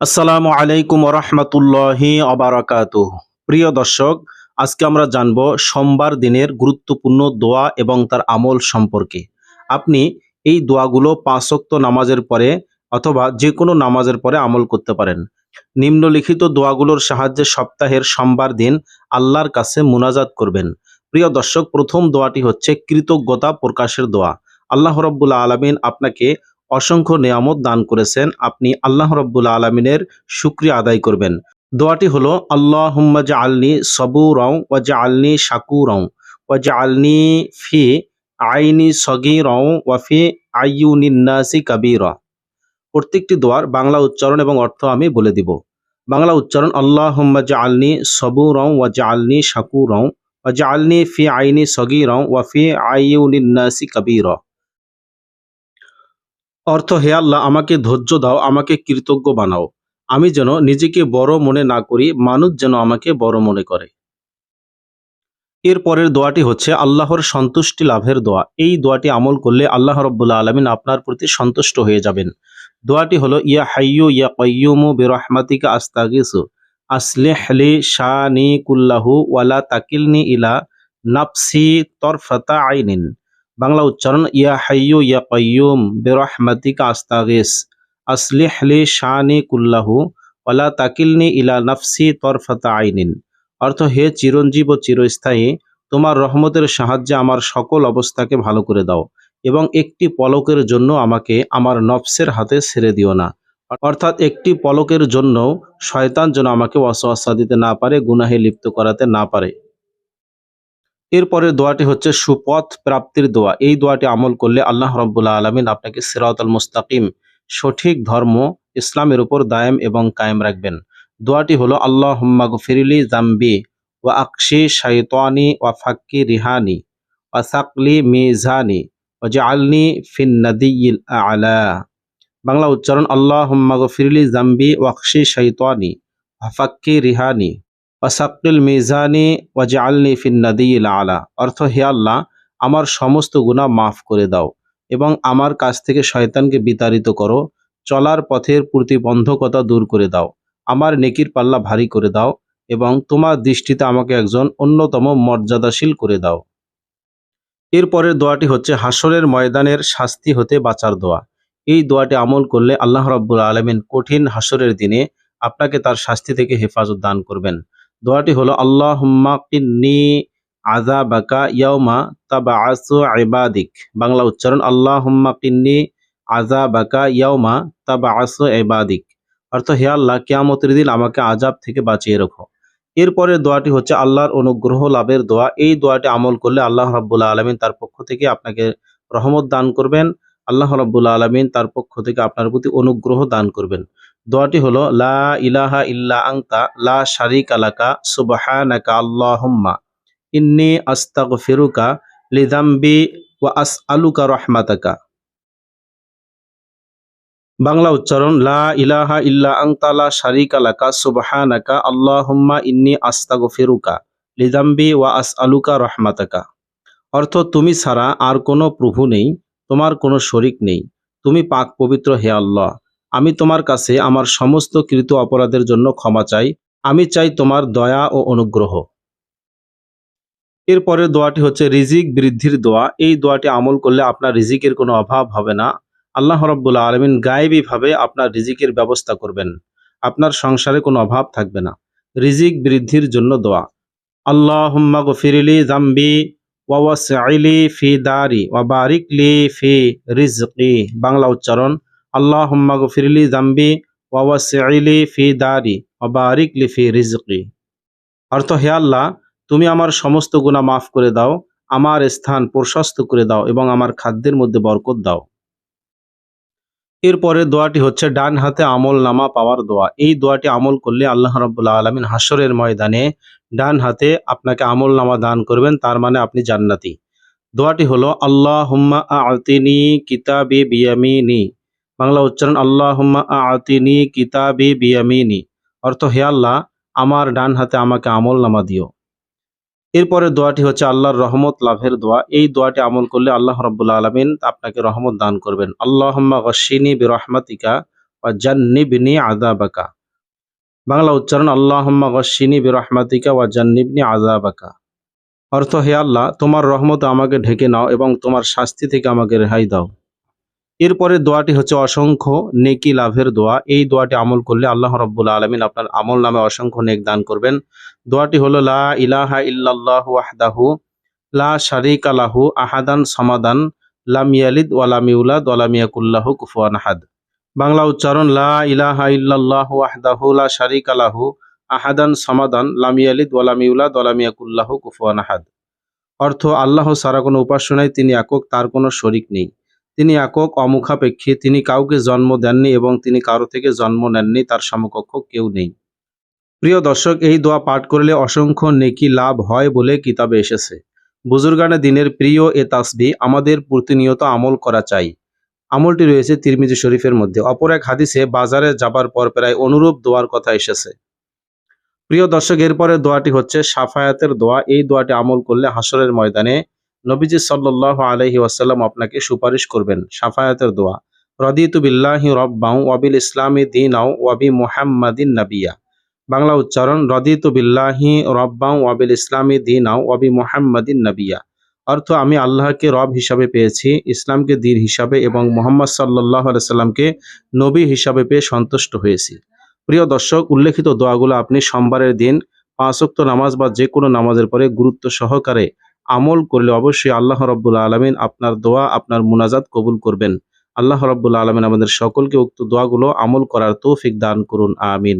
আসসালামু আলাইকুম রহমতুল্লাহি অবরাকাত প্রিয় দর্শক, আজকে আমরা জানব সোমবার দিনের গুরুত্বপূর্ণ দোয়া এবং তার আমল সম্পর্কে। আপনি এই দোয়াগুলো পাঁচক্ত নামাজের পরে অথবা যে কোনো নামাজের পরে আমল করতে পারেন। নিম্নলিখিত দোয়াগুলোর সাহায্যে সপ্তাহের সোমবার দিন আল্লাহর কাছে মুনাজাত করবেন। প্রিয় দর্শক, প্রথম দোয়াটি হচ্ছে কৃতজ্ঞতা প্রকাশের দোয়া। আল্লাহ রব্বুল্লা আলমিন আপনাকে অসংখ্য নিয়ামত দান করেছেন। আপনি আল্লাহ রব্বুল আলমিনের শুক্রিয়া আদায় করবেন। দোয়াটি হলো আল্লাহ হুম্মাজা আলনি সবু রং ওয়া জা আলনি শাকু রং ওয়াজা আলনি ফি আইনি সগি রং ওয়াফি আইউনিন্নাসি কাবির। প্রত্যেকটি দোয়ার বাংলা উচ্চারণ এবং অর্থ আমি বলে দিব। বাংলা উচ্চারণ আল্লাহ হুম্মাজা আলনি সবু রং ওয়া জা আলনি শাকু রং ওয়াজা আলনি ফি আইনি সগি রং ওয়াফি আইউনিন্নাসি কাবির। অর্থ, হে আল্লাহ, আমাকে ধৈর্য দাও, আমাকে কৃতজ্ঞ বানাও। আমি যেন নিজেকে বড় মনে না করি, মানুষ যেন আমাকে বড় মনে করে। এর পরের দোয়াটি হচ্ছে, আল্লাহর সন্তুষ্টি লাভের দোয়া। এই দোয়াটি আমল করলে আল্লাহ রব্বুল্লা আলমিন আপনার প্রতি সন্তুষ্ট হয়ে যাবেন। দোয়াটি হলো, ইয়া হাইয়ু ইয়া কয়ুমু বিরহমাতিকা আস্তাগিসু। আসলিহ লি শানি কুল্লাহু ওয়ালা তাকিলনি ইলা নাফসি তরফাতা আইনিন। বাংলা উচ্চারণ, ইয়া হাইয়ু, ইয়া কয়ুম বেরহমাতিকা আস্তাগিস, আসলিহ লি শানি কুল্লাহু ওয়ালা তাকিলনি ইলা নাফসি তরফাতা আইনিন। অর্থ, হে চিরঞ্জীব ও চিরস্থায়ী, তোমার রহমতের সাহায্যে আমার সকল অবস্থাকে ভালো করে দাও এবং একটি পলকের জন্য আমাকে আমার নফসের হাতে ছেড়ে দিও না। অর্থাৎ, একটি পলকের জন্য শয়তান যেন আমাকে অসহসা দিতে না পারে, গুনাহে লিপ্ত করাতে না পারে। এরপরের দোয়াটি হচ্ছে সুপথ প্রাপ্তির দোয়া। এই দোয়াটি আমল করলে আল্লাহ রব্বুল্লা আলমিন আপনাকে সিরাত মুস্তাকিম, সঠিক ধর্ম, ইসলামের উপর দায়েম এবং কায়েম রাখবেন। দোয়াটি হলো আল্লাহ হুম্মা গফিরিলি জাম্বি ওয়া আকশি শাইতানি ওয়া ফাক্কি রিহানি ওয়া সাকলি মিজানি ওয়া জাআলনি ফিন নাদিয়িল আলা। বাংলা উচ্চারণ আল্লাহ হুম্মা গফিরিলি জাম্বি ওয়াকশি শাইতানি ওয়া ফাক্কি রিহানি। ওয়াসাক্কিল মিজানি ওয়াজআলনি ফিন নাদিয়িল আলা। অর্থ, হে আল্লাহ, আমার সমস্ত গুনাহ মাফ করে দাও এবং আমার কাছ থেকে শয়তানকে বিতাড়িত করো। চলার পথের প্রতিবন্ধকতা দূর করে দাও। আমার নেকির পাল্লা ভারী করে দাও এবং তোমার দৃষ্টিতে আমাকে একজন অন্যতম মর্যাদাশীল করে দাও। এরপরের দোয়াটি হচ্ছে হাসরের ময়দানের শাস্তি হতে বাঁচার দোয়া। এই দোয়াটি আমল করলে আল্লাহ রাব্বুল আলমিন কঠিন হাসরের দিনে আপনাকে তার শাস্তি থেকে হেফাজত দান করবেন। দোয়াটি হলো আল্লাহ কিন্নি আজা বাকা ইয়াউমা তাবা আসু ইবাদিক। বাংলা উচ্চারণ আল্লাহ কিন্নি আজা বাকা ইয়াউমা তাবা আসু ইবাদিক। অর্থ, হে আল্লাহ, কেয়ামতের দিন আমাকে আজাব থেকে বাঁচিয়ে রাখো। এরপরে দোয়াটি হচ্ছে, আল্লাহর অনুগ্রহ লাভের দোয়া। এই দোয়াটি আমল করলে আল্লাহ রাব্বুল্লাহ আলমিন তার পক্ষ থেকে আপনাকে রহমত দান করবেন। আল্লাহ রাব্বুল্লাহ আলমিন তার পক্ষ থেকে আপনার প্রতি অনুগ্রহ দান করবেন। দোয়াটি হলো, লা ইলাহা ইল্লা আংতা লা শারিক আলাকা সুবহানাকা আল্লাহুম্মা, ইন্নি আস্তাগফিরুকা লিযামবি ওয়া আসআলুকা রহমাতাকা। বাংলা উচ্চারণ, লা ইলাহা ইল্লা আংতা লা শারিক আলাকা সুবহানাকা আল্লাহুম্মা, ইন্নি আস্তাগফিরুকা লিযামবি ওয়া আসআলুকা রহমাতাকা। অর্থ, তুমি ছাড়া আর কোনো প্রভু নেই, তোমার কোনো শরিক নেই, তুমি পাক পবিত্র হে আল্লাহ। আমি তোমার কাছে আমার সমস্ত কৃত অপরাধের জন্য ক্ষমা চাই। আমি চাই তোমার দয়া ও অনুগ্রহ। এরপরের দোয়াটি হচ্ছে, রিজিক বৃদ্ধির দোয়া। এই দোয়াটি আমল করলে আপনার রিজিকের কোনো অভাব হবে না। আল্লাহ রব্বুল্লা আলমিন গায়েবীভাবে আপনার রিজিকের ব্যবস্থা করবেন। আপনার সংসারে কোনো অভাব থাকবে না। রিজিক বৃদ্ধির জন্য দোয়া। আল্লাহ গফিরিলি জাম্বি ওয়াওয়াসআইলি ফি দারি ওয়া বারিকলি ফি রিজকি। বাংলা উচ্চারণ আল্লাহ গফিরলি জাম্বি ওয়াওয়াসআইলি ফি দারি ওয়া বারিকলি ফি রিজকি। অর্থ, হে আল্লাহ, তুমি আমার সমস্ত গুনাহ মাফ করে দাও, আমার স্থান প্রশস্ত করে দাও এবং আমার খাদ্যের মধ্যে বরকত দাও। এরপরে দোয়াটি হচ্ছে ডান হাতে আমল নামা পাওয়ার দোয়া। এই দোয়াটি আমল করলে আল্লাহ রাব্বুল আলমিন হাসরের ময়দানে ডান হাতে আপনাকে আমল নামা দান করবেন, তার মানে আপনি জান্নাতি। দোয়াটি হলো আল্লাহ হুম্মা আতিনি কিতাবি বিয়ামিনি। বাংলা উচ্চারণ আল্লাহ আতিনি কিতাবি বিয়ামিনি। অর্থ, হে আল্লাহ, আমার ডান হাতে আমাকে আমল নামা দিও। এরপরে দোয়াটি হচ্ছে আল্লাহর রহমত, লাভের দোয়া। এই দোয়াটি আমল করলে আল্লাহ রব্বুল্লা আলমিন আপনাকে রহমত দান করবেন। আল্লাহ গসিনী বি রহমাতিকা ওয়া জান্নিবনি আযাবাকা। বাংলা উচ্চারণ, আল্লাহুম্মা গশ্শিনি বিরহমাতিকা ওয়া জান্নিবনি আযাবাকা। অর্থ, হে আল্লাহ, তোমার রহমত আমাকে ঢেকে নাও এবং তোমার শাস্তি থেকে আমাকে রেহাই দাও। এরপরে দোয়াটি হচ্ছে অসংখ্য নেকি লাভের দোয়া। এই দোয়াটি আমল করলে আল্লাহ রব্বুল আলমিন আপনার আমল নামে অসংখ্য নেক দান করবেন। দোয়াটি হলো, লা ইলাহা ইল্লাল্লাহ ওয়াহদাহু লা শারিকা লাহু আহাদান সমাদান লাম ইয়ালিদ ওয়ালাম ইউলাদ ওয়ালাম ইয়াকুল্লাহু কুফুয়ান আহাদ। বাংলা উচ্চারণ, লা ইলাহা ইল্লাল্লাহ ওয়াহদাহু লা শারিকা লাহু আহাদান সমাদান লাম ইয়ালিদ ওয়ালাম ইউলাদ ওয়ালাম ইয়াকুল্লাহু কুফুয়ান আহাদ। অর্থ, আল্লাহ সারা কোনো উপাস্য নাই, তিনি একক, তার কোনো শরিক নেই। তিনি একক, অমুখাপেক্ষী। তিনি কাউকে জন্ম দেননি এবং তিনি কারও থেকে জন্ম নেননি, তার সমকক্ষ কেউ নেই। প্রিয় দর্শক, এই দোয়া পাঠ করলে অসংখ্য নেকি লাভ হয় বলে কিতাবে এসেছে। বুজুর্গানে দিনের প্রিয় এ তাসবি আমাদের প্রতিনিয়ত আমল করা চাই। আমলটি রয়েছে তিরমিজি শরীফের মধ্যে। অপর এক হাদিসে বাজারে যাবার পর প্রায় অনুরূপ দোয়ার কথা এসেছে। প্রিয় দর্শক এরপরে দোয়াটি হচ্ছে সাফায়াতের দোয়া। এই দোয়াটি আমল করলে হাসরের ময়দানে নবীজি সাল্লাহ আলহি ওয়াসাল্লাম আপনাকে সুপারিশ করবেন সাফায়াতের দোয়া। রদিতু বিল্লাহি রব্বাউ ওয়াবিল ইসলামী দিনাও ওয়াবি মুহাম্মাদিন নাবিয়া। বাংলা উচ্চারণ, রদিতু বিল্লাহি রব্বাউ ওয়াবিল ইসলামী দিনাও ওয়াবি মুহাম্মাদিন নাবিয়া। অর্থ, আমি আল্লাহকে রব হিসাবে পেয়েছি, ইসলামকে দিন হিসাবে এবং মোহাম্মদ সাল্লাহ সাল্লামকে নবী হিসাবে পেয়ে সন্তুষ্ট হয়েছি। প্রিয় দর্শক, উল্লেখিত দোয়াগুলো আপনি সোমবারের দিন পাঁচক্ত নামাজ বা যে কোনো নামাজের পরে গুরুত্ব সহকারে আমল করলে অবশ্যই আল্লাহ রব্বুল আলমিন আপনার দোয়া, আপনার মুনাজাত কবুল করবেন। আল্লাহ রব্বুল আলমিন আমাদের সকলকে উক্ত দোয়াগুলো আমল করার তৌফিক দান করুন। আমিন।